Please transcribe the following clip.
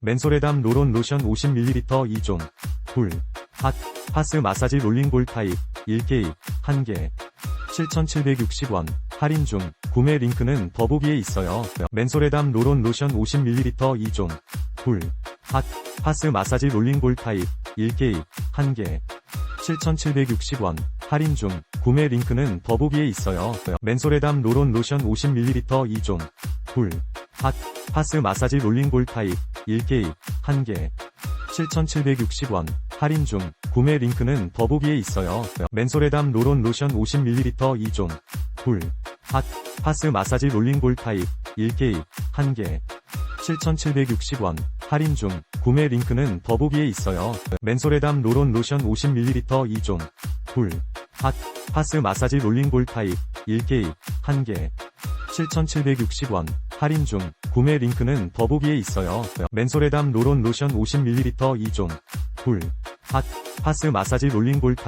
맨소레담 로론 로션 50ml 2종. 불. 핫. 파스 마사지 롤링볼 타입. 1개입. 1개. 7,760원. 할인 중. 구매 링크는 더보기에 있어요. 맨소레담 로론 로션 50ml 2종. 불. 핫. 파스 마사지 롤링볼 타입. 1개입. 1개. 7,760원. 할인 중. 구매 링크는 더보기에 있어요. 맨소레담 로론 로션 50ml 2종. 불. 핫. 파스 마사지 롤링볼 타입. 1개입. 1개. 7,760원. 할인 중. 구매 링크는 더보기에 있어요. 맨소레담 로론 로션 50ml 2종. 불. 핫. 파스 마사지 롤링볼 타입. 1개입. 1개. 7,760원. 할인 중. 구매 링크는 더보기에 있어요. 맨소레담 로론 로션 50ml 2종. 불. 핫. 파스 마사지 롤링볼 타입. 1개입. 1개. 7,760원. 할인 중. 구매 링크는 더보기에 있어요. 맨소레담 로론 로션 50ml 2종. 불. 핫. 파스 마사지 롤링볼 타입.